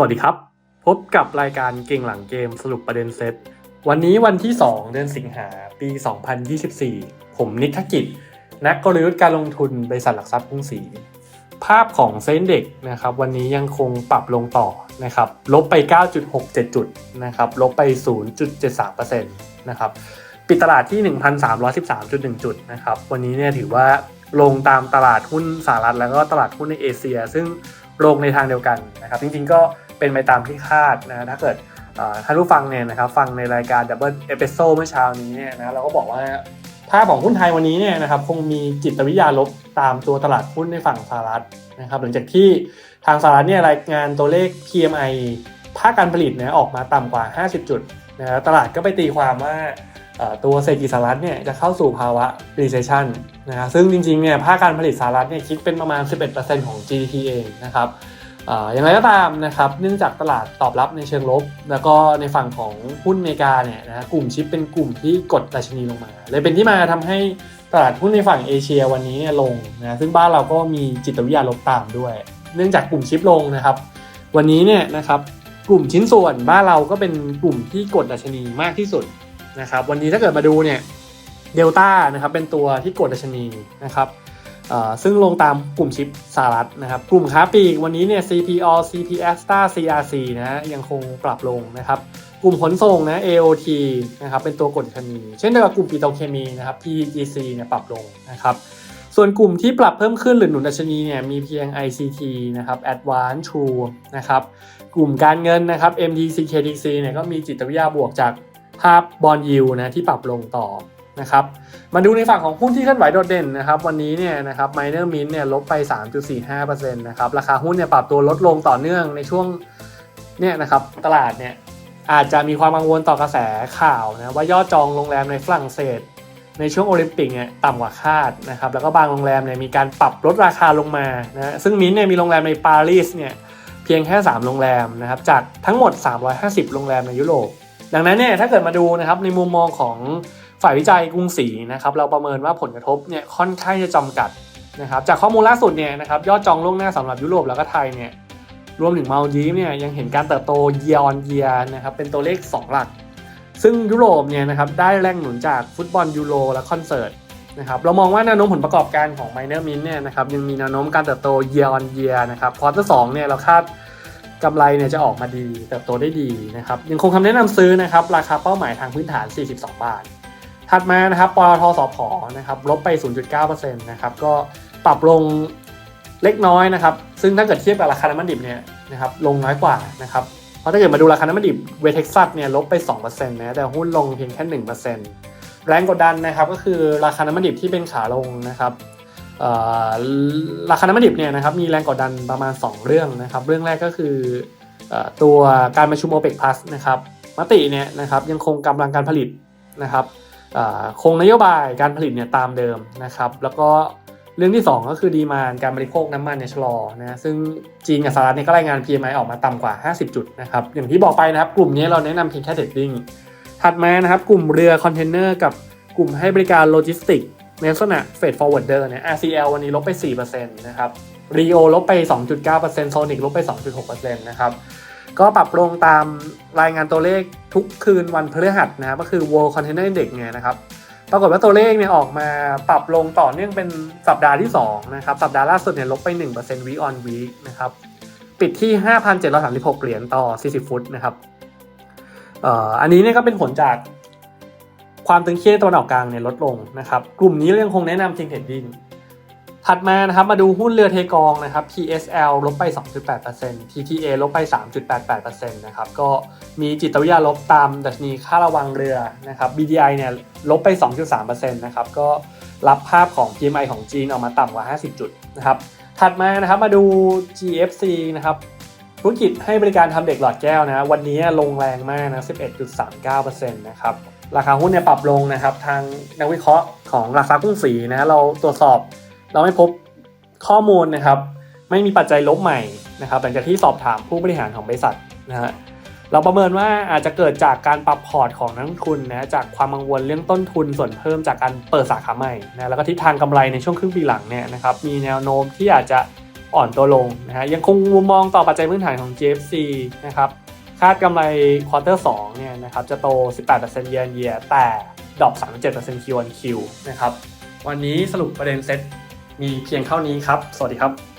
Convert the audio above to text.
วัสดีครับ พบกับรายการเก่งหลังเกมสรุปประเด็นเซต วันนี้วันที่ 2 เดือนสิงหาปี 2024 ผมนิกธกิจ นักกลยุทธ์การลงทุนบริษัทหลักทรัพย์กรุงศรีภาพของเซ็นเด็กนะครับวันนี้ยังคงปรับลงต่อนะครับลบไป 9.67 จุดนะครับลบไป 0.73%นะครับปิดตลาดที่ 1,313.1 จุดนะครับวันนี้เนี่ยถือว่าลงตามตลาดหุ้นสหรัฐแล้วก็ตลาดหุ้นในเอเชีย ซึ่งลงในทางเดียวกันนะครับ จริงๆก็ เป็นไปตามที่คาดนะถ้าเกิดท่านผู้ฟังเนี่ยนะครับฟังในรายการ Double e p i s o d เมื่อเช้านี้เนี่ยนะเราก็บอกว่าภาพของหุ้นไทยวันนี้เนี่ยนะครับคงมีจิตวิทยาลบตามตัวตลาดหุ้นในฝั่งสหรัฐนะครับหลังจากที่ทางสหรัฐเนี่ยรายงานตัวเลข PMI ภาคการผลิตเนี่ยออกมาต่ำกว่า 50 จุดนะตลาดก็ไปตีความว่าตัวเศรษฐกิจสหรัฐเนี่ยจะเข้าสู่ภาวะ recession นะครับซึ่งจริงๆเนี่ยภาคการผลิตสหรัฐเนี่ยคิดเป็นประมาณ 11%ของ GDP เองนะครับ อย่างไรก็ตามนะครับเนื่องจากตลาดตอบรับในเชิงลบ แล้วก็ในฝั่งของหุ้นอเมริกาเนี่ยนะกลุ่มชิปเป็นกลุ่มที่กดดัชนีลงมา เลยเป็นที่มาทำให้ตลาดหุ้นในฝั่งเอเชียวันนี้เนี่ยลงนะซึ่งบ้านเราก็มีจิตวิทยาลบตามด้วย เนื่องจากกลุ่มชิปลงนะครับ วันนี้เนี่ยนะครับกลุ่มชิ้นส่วนบ้านเราก็เป็นกลุ่มที่กดดัชนีมากที่สุดนะครับ วันนี้ถ้าเกิดมาดูเนี่ยเดลต้านะครับเป็นตัวที่กดดัชนีนะครับ ซึ่งลงตามกลุ่มชิปสหรัฐนะครับ กลุ่มค้าปลีกวันนี้เนี่ย CPO CP a s t a CRC นะยังคงปรับลงนะครับ กลุ่มขนส่งนะ AOT นะครับเป็นตัวกดชนีเช่นเดียวกับกลุ่มปิโตรเคมีนะครับ PGC เนี่ยปรับลงนะครับ ส่วนกลุ่มที่ปรับเพิ่มขึ้นหรือหนุนดัชนีเนี่ยมีเพียง ICT นะครับ Advanced True นะครับ กลุ่มการเงินนะครับ MTC KTC เนี่ยก็มีจิตวิทยาบวกจากภาพบอลยูนะที่ปรับลงต่อ นะครับมาดูในฝั่งของหุ้นที่เคลื่อนไหวโดดเด่นนะครับวันนี้เนี่ยนะครับไมเนอร์มินเนี่ยลบไป 3.45%นะครับราคาหุ้นเนี่ยปรับตัวลดลงต่อเนื่องในช่วงเนี่ยนะครับตลาดเนี่ยอาจจะมีความกังวลต่อกระแสข่าวนะว่ายอดจองโรงแรมในฝรั่งเศส ในช่วงโอลิมปิกเนี่ยต่ำกว่าคาดนะครับแล้วก็บางโรงแรมเนี่ยมีการปรับลดราคาลงมานะซึ่งมินเนี่ยมีโรงแรมในปารีสเนี่ยเพียงแค่ 3 โรงแรมนะครับจากทั้งหมด 350 โรงแรมในยุโรปดังนั้นเนี่ยถ้าเกิดมาดูนะครับในมุมมองของ ฝ่ายวิจัยกรุงศรีนะครับเราประเมินว่าผลกระทบเนี่ยค่อนข้างจะจำกัดนะครับจากข้อมูลล่าสุดเนี่ยนะครับยอดจองล่วงหน้าสำหรับยุโรปแล้วก็ไทยเนี่ยรวมถึงมาลดีฟเนี่ยยังเห็นการเติบโตเยียร์ออนเยียนะครับเป็นตัวเลข 2 หลัก ซึ่งยุโรปเนี่ยนะครับได้แรงหนุนจากฟุตบอลยูโรและคอนเสิร์ตนะครับเรามองว่าแนวโน้มผลประกอบการของ Miner Mint เนี่ยนะครับยังมีแนวโน้มการเติบโต year on year นะครับควอเตอร์สเนี่ยเราคาดกำไรเนี่ยจะออกมาดีเติบโตได้ดีนะครับยังคงคำแนะนำซื้อนะครับราคาเป้าหมายทางพื้นฐาน 42 บาท ถัดมานะครับปตทสพนะครับลบไป 0.9%นะครับก็ปรับลงเล็กน้อยนะครับ ซึ่งถ้าเกิดเทียบกับราคาน้ำมันดิบเนี่ยนะครับลงน้อยกว่านะครับเพราะถ้าเกิดมาดูราคาน้ำมันดิบเวเท็กซัสเนี่ยลบไป2%นะแต่หุ้นลงเพียงแค่1%แรงกดดันนะครับก็คือราคาน้ำมันดิบที่เป็นขาลงนะครับราคาน้ำมันดิบเนี่ยนะครับมีแรงกดดันประมาณ 2 เรื่องนะครับ เรื่องแรกก็คือตัวการประชุม OPEC Plus นะครับมติเนี่ยนะครับยังคงกำลังการผลิตนะครับ คงนโยบายการผลิตเนี่ยตามเดิมนะครับแล้วก็เรื่องที่ 2 ก็คือดีมานการบริโภคน้ำมันเนี่ยชะลอนะซึ่งจีนกับสหรัฐเนี่ยก็รายงาน PMI ออกมาต่ำกว่า 50 จุดนะครับอย่างที่บอกไปนะครับกลุ่มนี้เราแนะนำเพียงแค่เทรดดิ้งถัดมานะครับกลุ่มเรือคอนเทนเนอร์กับกลุ่มให้บริการโลจิสติกในลักษณะเฟดฟอร์เวิร์ดเดอร์เนี่ย RCL วันนี้ลบไป4%นะครับ Rio ลบไป 2.9% Sonic ลบไป 2.6%นะครับ ก็ปรับลงตามรายงานตัวเลขทุกคืนวันพฤหัสนะครับก็คือ World Container Index เนี่ยนะครับ ปรากฏว่าตัวเลขเนี่ยออกมาปรับลงต่อเนื่องเป็นสัปดาห์ที่ 2 นะครับ สัปดาห์ล่าสุดเนี่ยลบไป 1% week on week นะครับ ปิดที่ 5,736 เหรียญต่อ 40 ฟุตนะครับอันนี้เนี่ยก็เป็นผลจากความตึงเครียดตะวันออกกลางเนี่ยลดลงนะครับ กลุ่มนี้ยังคงแนะนำทิงเทดดิ้ง ถัดมานะครับมาดูหุ้นเรือเทกองนะครับ TSL ลบไป 2.8% TTA ลบไป 3.88%นะครับก็มีจิตวิทยาลบตามดัชนีค่าระวังเรือนะครับ BDI เนี่ยลบไป 2.3%นะครับก็รับภาพของ PMI ของจีนออกมาต่ำกว่า 50 จุดนะครับถัดมานะครับมาดู GFC นะครับธุรกิจให้บริการทำเด็กหลอดแก้วนะวันนี้ลงแรงมากนะ 11.39%นะครับราคาหุ้นเนี่ยปรับลงนะครับทางนักวิเคราะห์ของราคากุ้งสีนะเราตรวจสอบ เราไม่พบข้อมูลนะครับ ไม่มีปัจจัยลบใหม่นะครับหลังจากที่สอบถามผู้บริหารของบริษัทนะฮะเราประเมินว่าอาจจะเกิดจากการปรับพอร์ตของนักทุนนะจากความกังวลเรื่องต้นทุนส่วนเพิ่มจากการเปิดสาขาใหม่นะแล้วก็ทิศทางกำไรในช่วงครึ่งปีหลังเนี่ยนะครับมีแนวโน้มที่อาจจะอ่อนตัวลงนะฮะยังคงมุมมองต่อปัจจัยพื้นฐานของ GFC นะครับคาดกำไรควอเตอร์2เนี่ยนะครับจะโต 18% year on year แต่ดรอป 37% Q on Q นะครับวันนี้สรุปประเด็นเซ็ต มีเพียงเท่านี้ครับ สวัสดีครับ